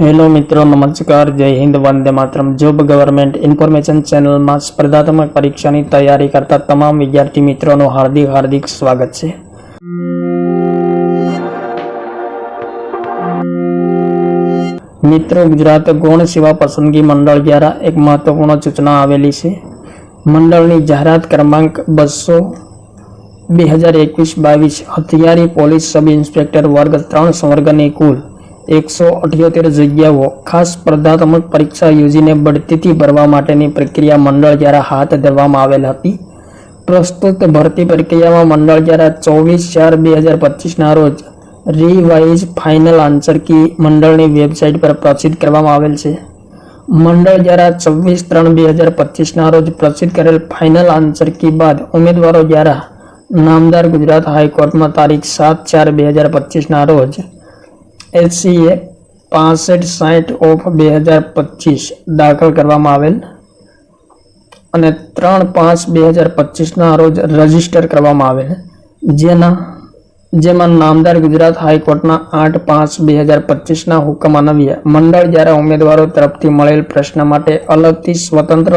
Hello મિત્રો, નમસ્કાર, જય હિન્દ, વંદે માતરમ. જોબ ગવર્મેન્ટ ઇન્ફોર્મેશન ચેનલમાં સ્પર્ધાત્મક પરીક્ષાની તૈયારી કરતા તમામ વિદ્યાર્થી મિત્રોનું હાર્દિક હાર્દિક સ્વાગત છે. મિત્રો, ગુજરાત ગૌણ સેવા પસંદગી મંડળ દ્વારા એક મહત્વપૂર્ણ સૂચના આવેલી છે. મંડળની જાહેરાત ક્રમાંક બસો બે હજાર એકવીસ બાવીસ, હથિયારી પોલીસ સબ ઇન્સ્પેક્ટર વર્ગ ત્રણ સંવર્ગની કુલ એકસો અઠ્યોતેર જગ્યાઓ. ખાસ સ્પર્ધાત્મક પરીક્ષા યોજીને બઢતીથી ભરવા માટેની પ્રક્રિયા મંડળ દ્વારા હાથ ધરવામાં આવેલ હતી. પ્રસ્તુત ભરતી પ્રક્રિયામાં મંડળ દ્વારા ચોવીસ ચાર બે હજાર પચીસના રોજ રીવાઇઝ ફાઇનલ આન્સર કી મંડળની વેબસાઇટ પર પ્રસિદ્ધ કરવામાં આવેલ છે. મંડળ દ્વારા છવ્વીસ ત્રણ બે હજાર પચીસના રોજ પ્રસિદ્ધ કરેલ ફાઇનલ આન્સર કી બાદ ઉમેદવારો દ્વારા નામદાર ગુજરાત હાઈકોર્ટમાં તારીખ સાત ચાર બે હજાર પચીસના રોજ એચસીએ પાસઠ સાઠ ઓફ બે હજાર પચીસ દાખલ કરવામાં આવેલ અને ત્રણ પાંચ બે હજાર પચીસના રોજ રજિસ્ટર કરવામાં આવેલ. જેના, જેમાં નામદાર ગુજરાત હાઈકોર્ટના આઠ પાંચ બે હજાર પચીસના હુકમ અન્વયે મંડળ દ્વારા ઉમેદવારો તરફથી મળેલ પ્રશ્ન માટે અલગથી સ્વતંત્ર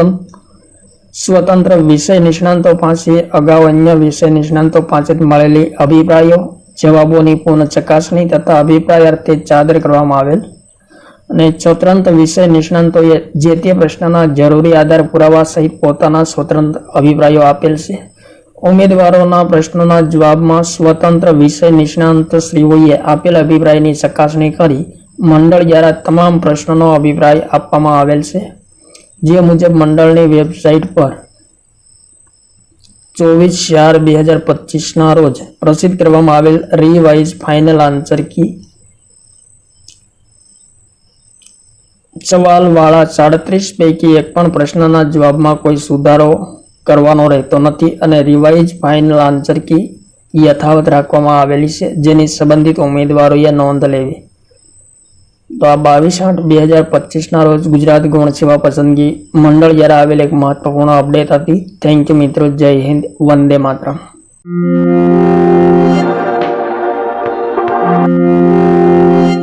સ્વતંત્ર વિષય નિષ્ણાંતો પાસે, અગાઉ અન્ય વિષય નિષ્ણાંતો પાસેથી મળેલી અભિપ્રાયો જવાબોની પૂર્ણ ચકાસણી તથા અભિપ્રાય અર્થે ચાદર કરવામાં આવેલ. અને સ્વતંત્ર વિષય નિષ્ણાંતોએ જે તે પ્રશ્નના જરૂરી આધાર પુરાવા સહિત પોતાના સ્વતંત્ર અભિપ્રાયો આપેલ છે. ઉમેદવારોના પ્રશ્નોના જવાબમાં સ્વતંત્ર વિષય નિષ્ણાંત શ્રીઓએ આપેલ અભિપ્રાયની ચકાસણી કરી મંડળ દ્વારા તમામ પ્રશ્નોનો અભિપ્રાય આપવામાં આવેલ છે. જે મુજબ મંડળની વેબસાઇટ પર ચોવીસ ચાર બે હજાર પચીસના રોજ પ્રસિદ્ધ કરવામાં આવેલ રીવાઇઝ ફાઇનલ આન્સર કી સવાલવાળા સાડત્રીસ પૈકી એક પણ પ્રશ્નના જવાબમાં કોઈ સુધારો કરવાનો રહેતો નથી અને રિવાઇઝ ફાઇનલ આન્સર કી યથાવત રાખવામાં આવેલી છે, જેની સંબંધિત ઉમેદવારોએ નોંધ લેવી. તો આ બાવીસ આઠ બે હજાર પચીસના રોજ ગુજરાત ગૌણ સેવા પસંદગી મંડળ દ્વારા આવેલ એક મહત્વપૂર્ણ અપડેટ હતી. થેન્ક યુ મિત્રો. જય હિન્દ. વંદે માતરમ.